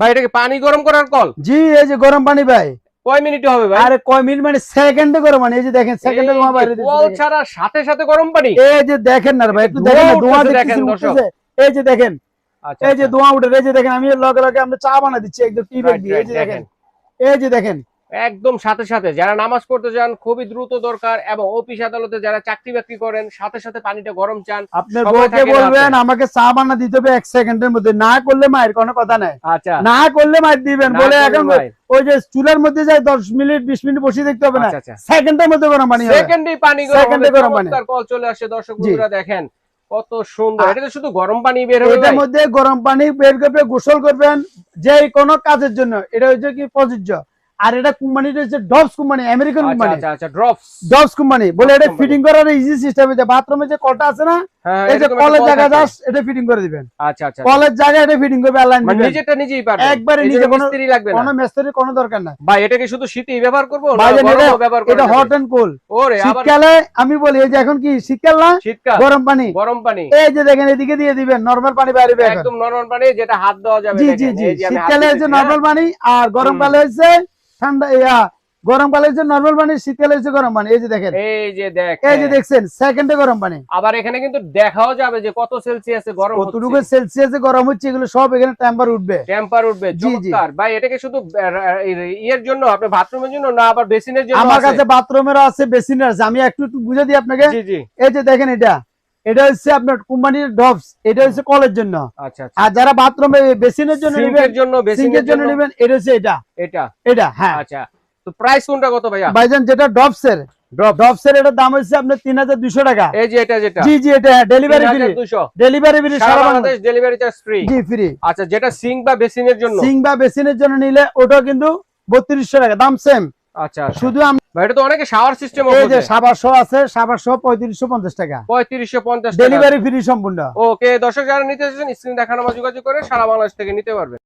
ভাই এটা কি পানি গরম করার কল? জি এই যে গরম পানি ভাই। কয় মিনিট হবে ভাই? আরে কয় মিনিট মানে সেকেন্ডে গরম মানে এই যে দেখেন সেকেন্ডে গরম বাইরে দিচ্ছে কল ছাড়া সাথে সাথে গরম পানি? এই যে দেখেন না ভাই একটু দেখেন ধোঁয়া দেখেন দর্শক। এই যে দেখেন আচ্ছা এই যে আচ্ছা। ধোঁয়া উঠে এই যে দেখেন আমি লগে লগে আমরা চা বানা দিচ্ছি একদম টি ব্যাগ দিয়ে এই যে দেখেন। এই যে দেখেন একদম সাথে সাথে যারা নামাজ পড়তে যান খুবই দ্রুত দরকার এবং অফিস আদালতে যারা চাকরি বাকরি করেন সাথে সাথে পানিটা গরম চান আপনার বউকে বলবেন আমাকে চা বানা দিতে হবে এক সেকেন্ডের মধ্যে। না করলে মায়ের কোনো কথা নাই। আচ্ছা। না করলে মায়ের দিবেন। বলে এখন ওই যে চুলার মধ্যে যায় দশ মিনিট বিশ মিনিট বসে দেখতে হবে না। আচ্ছা, আচ্ছা। সেকেন্ডের মধ্যে গরম পানি হবে। সেকেন্ডে পানি গরম হবে, গরম পানি। চমৎকার কল চলে আসে দর্শক। বন্ধুরা দেখেন কত সুন্দর। এটা শুধু গরম পানি বের হবে এটার মধ্যে গরম পানি বের করবে গোসল করবেন যে কোনো কাজের জন্য। এটা হচ্ছে কি প্রযোজ্য। আর এটা কোম্পানিটা হচ্ছে ডবস কোম্পানি আমেরিকান আচ্ছা কোম্পানি। আচ্ছা আচ্ছা ড্রপস। ডবস কোম্পানি। বলে এটা ফিটিং করার ইজি সিস্টেম যে বাথরুমে যে কলটা আছে না হ্যাঁ এই যে কলের জায়গা। জাস্ট এটা ফিটিং করে দিবেন। আচ্ছা আচ্ছা কলের জায়গায় এটা ফিটিং করবে অ্যালাইন মানে নিজেরটা নিজেই পারবে একবারে নিজে কোনো মিস্ত্রি লাগবে না। কোনো মেস্তরির কোনো দরকার নাই। ভাই এটা কি শুধু শীতেই ব্যবহার করব? না গরমও ব্যবহার করা এটা হট এন্ড কোল ওরে আবার শীতকালে আমি বলি এই যে এখন কি শীতকাল না? শীতকাল। গরম পানি। গরম পানি। এই যে দেখেন এদিকে দিয়ে দিবেন নরমাল পানি বাইরে বের একদম নরমাল পানি যেটা হাত দেওয়া যাবে জি জি দেখেন, জি। এই যে আমি শীতকালে হচ্ছে নরমাল পানি আর গরমকালে হচ্ছে ঠান্ডা ইয়া গরমকালে হচ্ছে নরমাল পানি শীতকালে হচ্ছে গরম পানি। এই যে দেখেন? এই যে দেখ এই যে দেখছেন সেকেন্ডে গরম পানি। আবার এখানে কিন্তু দেখাও যাবে যে কত সেলসিয়াসে গরম হচ্ছে। কতটুকু সেলসিয়াসে গরম হচ্ছে এগুলো সব এখানে টেম্পার উঠবে। টেম্পার উঠবে। চমৎকার। ভাই এটাকে শুধু ইয়ের জন্য আপনি বাথরুমের জন্য না আবার বেসিনের জন্য আমার কাছে বাথরুমের আছে বেসিনের আছে। আমি একটু একটু বুঝে দিই আপনাকে। জি জি। এই যে দেখেন এটা। এটা হচ্ছে আপনার কোম্পানির ডবস এটা হচ্ছে কলের জন্য। আচ্ছা আচ্ছা। আর যারা বাথরুমে বেসিনের জন্য নেবেন জন্য বেসিনের জন্য জন্য নেবেন এটা হচ্ছে এটা। এটা? এটা হ্যাঁ। আচ্ছা তো প্রাইস কোনটা কত ভাইয়া? ভাইজান যেটা ডবসের ড্রপ ডবসের এটার দাম হচ্ছে আপনার তিন হাজার দুশো টাকা। এই যে এটা যেটা। জি জি এটা ডেলিভারি ফ্রি 3200 ডেলিভারি ফ্রি সারা সারা বাংলাদেশ ডেলিভারি চার্জ ফ্রি জি ফ্রি আচ্ছা যেটা সিঙ্ক বা বেসিনের জন্য? বা বেসিনের জন্য নিলে ওটাও কিন্তু বত্রিশশো টাকা দাম সেম আচ্ছা আচ্ছা। শুধু এটা তো অনেকে শাওয়ার সিস্টেম এই যে সাবার শো আছে শো পঁয়ত্রিশশো পঞ্চাশ টাকা। পঁয়ত্রিশশো পঞ্চাশ ডেলিভারি ফ্রি সম্পূর্ণ। ওকে দর্শক যারা নিতে স্ক্রিন দেখানো যোগাযোগ করে সারা বাংলাদেশ থেকে নিতে পারবেন।